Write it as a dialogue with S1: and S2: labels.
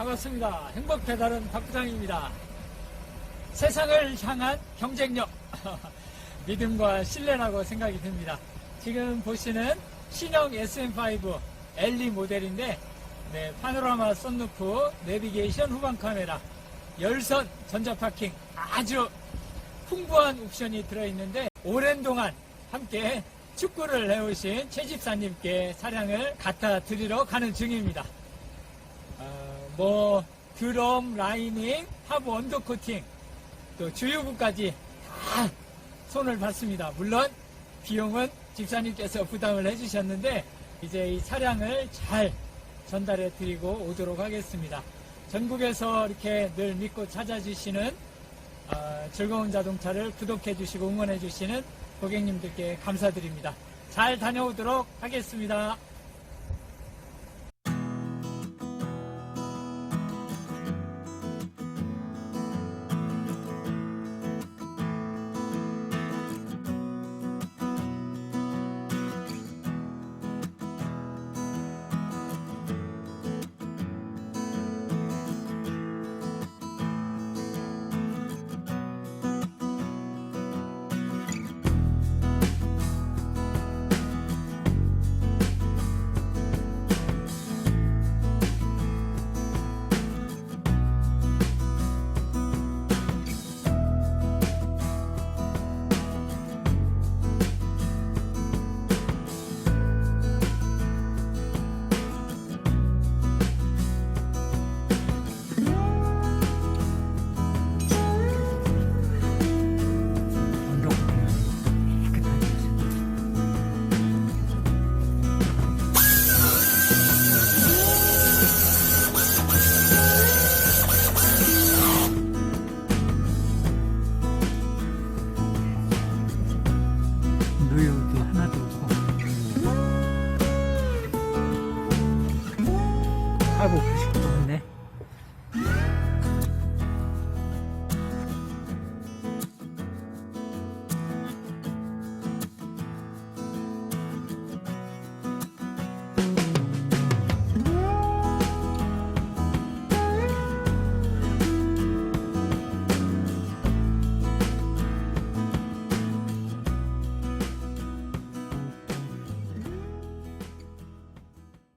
S1: 반갑습니다. 행복 배달은 박 부장입니다. 세상을 향한 경쟁력, 믿음과 신뢰라고 생각이 듭니다. 지금 보시는 신형 SM5 LE 모델인데, 네, 파노라마 썬루프, 내비게이션 후방 카메라, 열선 전자 파킹 아주 풍부한 옵션이 들어있는데 오랜 동안 함께 축구를 해오신 최 집사님께 차량을 갖다 드리러 가는 중입니다. 어, 뭐 드럼 라이닝, 하부 언더 코팅, 또 주유구까지 다 손을 봤습니다. 물론 비용은 집사님께서 부담을 해주셨는데 이제 이 차량을 잘 전달해 드리고 오도록 하겠습니다. 전국에서 이렇게 늘 믿고 찾아주시는 어, 즐거운 자동차를 구독해 주시고 응원해 주시는 고객님들께 감사드립니다. 잘 다녀오도록 하겠습니다.
S2: 爱不回去